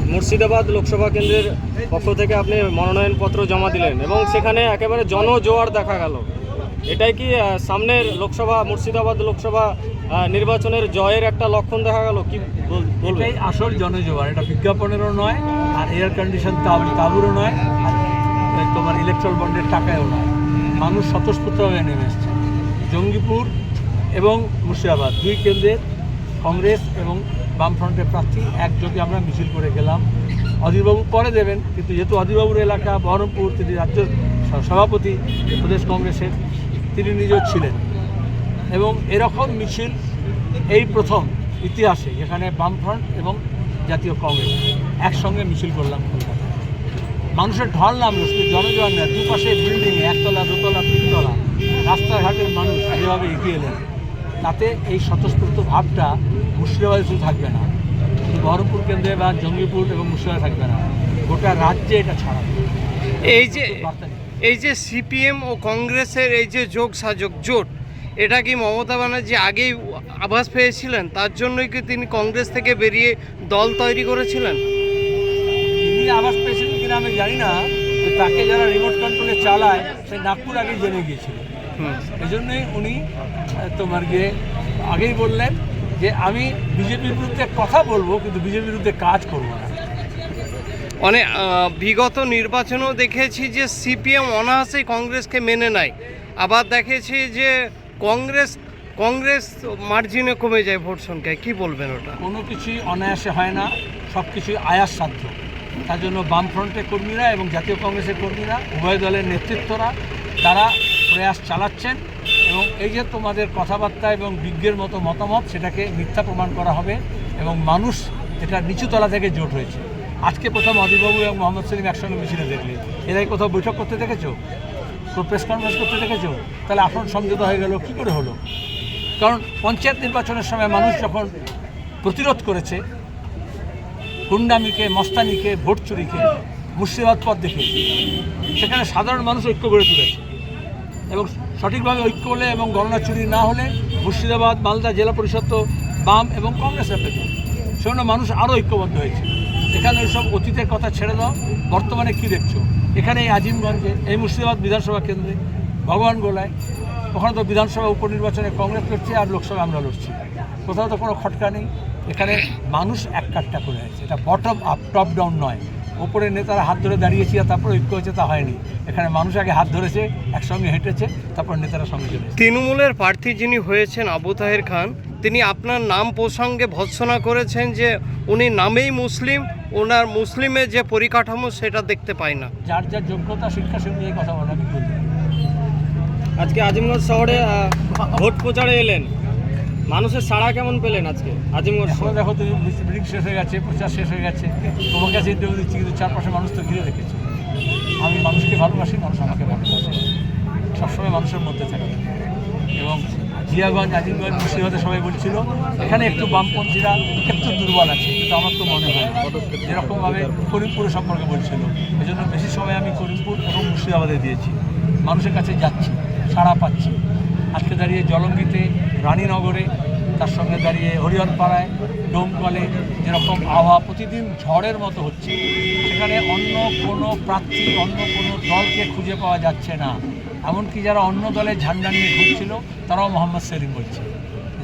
মুর্শিদাবাদ লোকসভা কেন্দ্রের পক্ষ থেকে আপনি মনোনয়নপত্র জমা দিলেন এবং সেখানে একেবারে জনজোয়ার দেখা গেল। এটাই কি সামনের লোকসভা, মুর্শিদাবাদ লোকসভা নির্বাচনের জয়ের একটা লক্ষণ দেখা গেল? কি বল- বলবেন? এটাই আসল জনজোয়ার। এটা বিজ্ঞাপনেরও নয়, আর এয়ার কন্ডিশন তাবুরও নয়, আর তোমার ইলেকট্রাল বন্ডের টাকায়ও নয়। মানুষ স্বতঃস্ফূর্তভাবে নেমে এসছে। জঙ্গিপুর এবং মুর্শিদাবাদ, দুই কেন্দ্রের কংগ্রেস এবং বামফ্রন্টের প্রার্থী একযোগে আমরা মিছিল করে গেলাম, অধীরবাবু পরে দেবেন, কিন্তু যেহেতু অধীরবাবুর এলাকা, বহরমপুর, তিনি রাজ্য সভাপতি, প্রদেশ কংগ্রেসের, তিনি নিজেও ছিলেন। এবং এরকম মিছিল এই প্রথম ইতিহাসে, যেখানে বামফ্রন্ট এবং জাতীয় কংগ্রেস একসঙ্গে মিছিল করলাম মানুষের ঢল নামলো, শুধু জনজীবন না, দুপাশে বিল্ডিং একতলা, দোতলা, তিনতলা, রাস্তাঘাটের মানুষ যেভাবে এগিয়ে এলেন। তাতে এই স্বতঃস্ফূর্ত ভাবটা মুর্শিদাবাদে শুধু থাকবে না বহরমপুর কেন্দ্রে বা জঙ্গিপুর এবং মুর্শিদাবাদে থাকবে না গোটা রাজ্যে এটা ছড়াবে। এই যে এই যে সিপিএম ও কংগ্রেসের এই যে যোগ সাযোগ জোট এটা কি মমতা ব্যানার্জি আগেই আভাস পেয়েছিলেন? তার জন্যই কি তিনি কংগ্রেস থেকে বেরিয়ে দল তৈরি করেছিলেন? তিনি আভাস পেয়েছিলেন কিনা আমি জানি না তাকে যারা রিমোট কন্ট্রোলে চালায় সে নাগপুর আগে জেনে গিয়েছিল। হুম। এই জন্যই উনি তোমার গিয়ে আগেই বললেন যে আমি বিজেপির বিরুদ্ধে কথা বলব কিন্তু বিজেপির বিরুদ্ধে কাজ করব না। অনেক আহ, বিগত নির্বাচনেও দেখেছি যে সিপিএম অনায়াসেই কংগ্রেসকে মেনে নেয়। আবার দেখেছি যে কংগ্রেস কংগ্রেস মার্জিনে কমে যায় ভোট সংখ্যায়। কি বলবেন ওটা? কোনো কিছুই অনায়াসে হয় না সব কিছুই আয়াস সাধ্য তার জন্য বামফ্রন্টের কর্মীরা এবং জাতীয় কংগ্রেসের কর্মীরা উভয় দলের নেতৃত্বরা তারা প্রয়াস চালাচ্ছেন এবং এই যে তোমাদের কথাবার্তা এবং বিজ্ঞের মতো মতামত, সেটাকে মিথ্যা প্রমাণ করা হবে এবং মানুষ এটা নিচুতলা থেকে জোট হয়েছে। আজকে প্রথম অদিবাবু এবং মোহাম্মদ সেলিম একসঙ্গে মিছিলে দেখলে। এরাই কোথাও বৈঠক করতে দেখেছ? প্রেস কনফারেন্স করতে দেখেছ? তাহলে আসন সমঝোতা হয়ে গেল, কী করে হলো? কারণ পঞ্চায়েত নির্বাচনের সময় মানুষ যখন প্রতিরোধ করেছে, গুন্ডামিকে, মস্তানিকে ভোট চুরিকে মুর্শিদাবাদ পথ দেখে, সেখানে সাধারণ মানুষ ঐক্য গড়ে তুলেছে। এবং সঠিকভাবে ঐক্য হলে এবং গণনা চুরি না হলে মুর্শিদাবাদ, মালদা জেলা পরিষদ তো বাম এবং কংগ্রেসের পেত সেজন্য মানুষ আরও ঐক্যবদ্ধ হয়েছে। এখানে সব অতীতের কথা ছেড়ে দাও, বর্তমানে কী দেখছ? এখানে এই আজিমগঞ্জে, এই মুর্শিদাবাদ বিধানসভা কেন্দ্রে ভগবান গোলায়, ওখানে তো বিধানসভা উপনির্বাচনে কংগ্রেস লড়ছে আর লোকসভা আমরা লড়ছি। কোথাও তো কোনো খটকা নেই। এখানে মানুষ এক কাটটা করে আছে। এটা বটম আপ টপ ডাউন নয়। ওপরে নেতারা হাত ধরে দাঁড়িয়েছি আর তারপর ঐক্য হয়েছে তা হয়নি। এখানে মানুষ আগে হাত ধরেছে একসঙ্গে হেঁটেছে তারপর নেতারা সঙ্গে চলে তৃণমূলের প্রার্থী যিনি হয়েছেন আবু তাহের খান তিনি আপনার নাম প্রসঙ্গে ভৎসনা করেছেন যে উনি নামেই মুসলিম ওনার মুসলিমের যে পরিকাঠামো সেটা দেখতে পায় না। যার যার যোগ্যতা শিক্ষা সে কথা বলা। আজকে আজিমগঞ্জ শহরে ভোট প্রচারে এলেন। মানুষের সাড়া কেমন পেলেন আজকে? আজিমগঞ্জ এখনও দেখো তুমি ব্রিক শেষ হয়ে গেছে, প্রচার শেষ হয়ে গেছে। তোমার কাছে ইন্টারভিউ দিচ্ছি, কিন্তু চারপাশে মানুষ তো ঘিরে রেখেছে। আমি মানুষকে ভালোবাসি, মানুষ আমাকে ভালোবাসে। সবসময় মানুষের মধ্যে থাকি। এবং জিয়াগঞ্জ, আজিমগঞ্জ, মুর্শিদাবাদে সবাই বলছিল, এখানে একটু বামপন্থীরা একটু দুর্বল আছে। কিন্তু আমার তো মনে হয়। যেরকমভাবে করিমপুরের সম্পর্কে বলছিল এই জন্য বেশি সময় আমি করিমপুর এবং মুর্শিদাবাদে দিয়েছি। মানুষের কাছে যাচ্ছি, সাড়া পাচ্ছি। আজকে দাঁড়িয়ে জলঙ্গিতে, রানীনগরে, তার সঙ্গে দাঁড়িয়ে হরিহরপাড়ায়, ডোমকলে যেরকম আবহাওয়া প্রতিদিন ঝড়ের মতো হচ্ছে, সেখানে অন্য কোনো প্রার্থী, অন্য কোনো দলকে খুঁজে পাওয়া যাচ্ছে না। এমনকি যারা অন্য দলের ঝান্ডা নিয়ে ঘুরছিল, তারাও মোহাম্মদ সেলিম বলছে।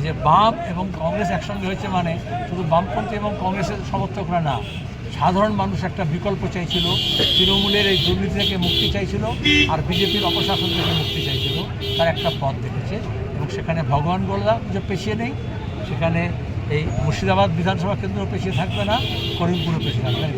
যে বাম এবং কংগ্রেস একসঙ্গে হয়েছে মানে শুধু বামপন্থী এবং কংগ্রেসের সমর্থকরা না, সাধারণ মানুষ একটা বিকল্প চাইছিল, তৃণমূলের এই দুর্নীতি থেকে মুক্তি চাইছিল, আর বিজেপির অপশাসন থেকে মুক্তি চাইছিল। তার একটা পথ দেখেছে এবং সেখানে ভগবান বললাম যে পেছিয়ে নেই সেখানে এই মুর্শিদাবাদ বিধানসভা কেন্দ্র পেছিয়ে থাকবে না, করিমপুরও পেছিয়ে থাকবে না।